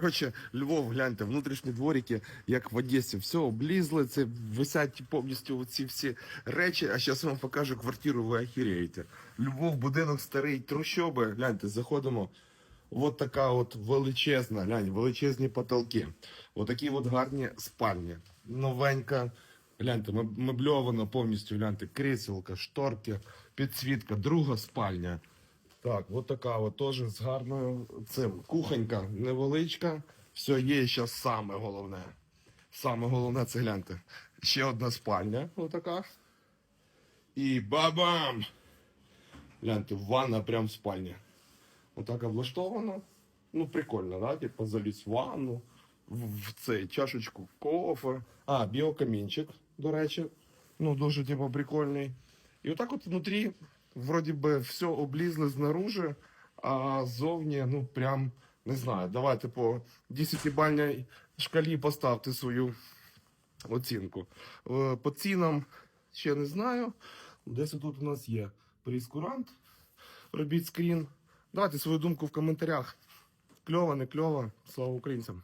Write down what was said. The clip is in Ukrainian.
Коротше, Львов, гляньте, внутрішні дворики, як в Одесі, все облізли, це висять повністю ці всі речі. А зараз вам покажу квартиру, ви охереєте. Львов, будинок старий, трущоби. Гляньте, заходимо. От така от величезна, глянь, величезні потолки. Отакі от гарні спальні. Новенька. Гляньте, меб- мебльовано повністю, гляньте, кріселка, шторки, підсвітка, друга спальня. Так, от така от теж з гарною цим. Кухонька невеличка. Все є зараз саме головне. Саме головне це гляньте. Ще одна спальня, отака. І бабам! Гляньте, ванна прям в спальні. Отак облаштовано. Ну, прикольно, да? Типу заліз в ванну, в цей чашечку кофе. А, біокамінчик, до речі. Ну, дуже типу, прикольний. І отак от внутрі, вроді би, все облізли знаружи, а ззовні, ну, прям, не знаю, давайте по 10-бальній шкалі поставте свою оцінку. Е, По цінам ще не знаю. Десь тут у нас є прейскурант. Робіть скрін. Давайте свою думку в коментарях. Кльово, не кльово. Слава українцям.